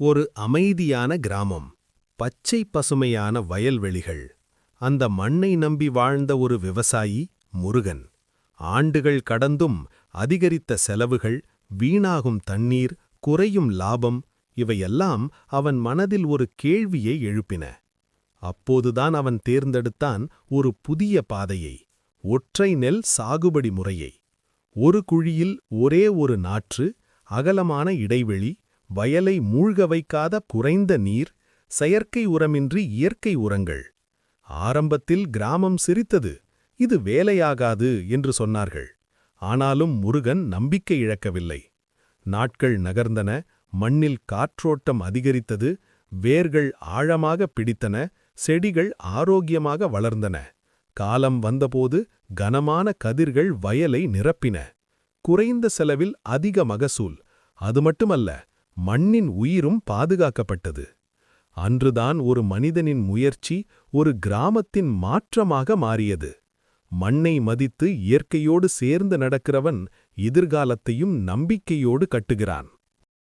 ஒரு அமைதியான கிராமம் பச்சை பசுமையான வயல்வெளிகள் அந்த மண்ணை நம்பி வாழ்ந்த ஒரு விவசாயி முருகன். ஆண்டுகள் கடந்தும் அதிகரித்த செலவுகள் வீணாகும் தண்ணீர் குறையும் லாபம் இவையெல்லாம் அவன் மனதில் ஒரு கேள்வியை எழுப்பின. அப்போதுதான் அவன் தேர்ந்தெடுத்தான் ஒரு புதிய பாதையை ஒற்றை நெல் சாகுபடி முறையை. ஒரு குழியில் ஒரே ஒரு நாற்று அகலமான இடைவெளி வயலை மூழ்க வைக்காத குறைந்த நீர் செயற்கை உரமின்றி இயற்கை உரங்கள். ஆரம்பத்தில் கிராமம் சிரித்தது இது வேலையாகாது என்று சொன்னார்கள். ஆனாலும் முருகன் நம்பிக்கை இழக்கவில்லை. நாட்கள் நகர்ந்தன மண்ணில் காற்றோட்டம் அதிகரித்தது வேர்கள் ஆழமாக பிடித்தன செடிகள் ஆரோக்கியமாக வளர்ந்தன. காலம் வந்தபோது கனமான கதிர்கள் வயலை நிரப்பின. குறைந்த செலவில் அதிக மகசூல் அது மட்டுமல்ல மண்ணின் உயிரும் பாதுகாக்கப்பட்டது. அன்றுதான் ஒரு மனிதனின் முயற்சி ஒரு கிராமத்தின் மாற்றமாக மாறியது. மண்ணை மதித்து இயற்கையோடு சேர்ந்து நடக்கிறவன் எதிர்காலத்தையும் நம்பிக்கையோடு கட்டுகிறான்.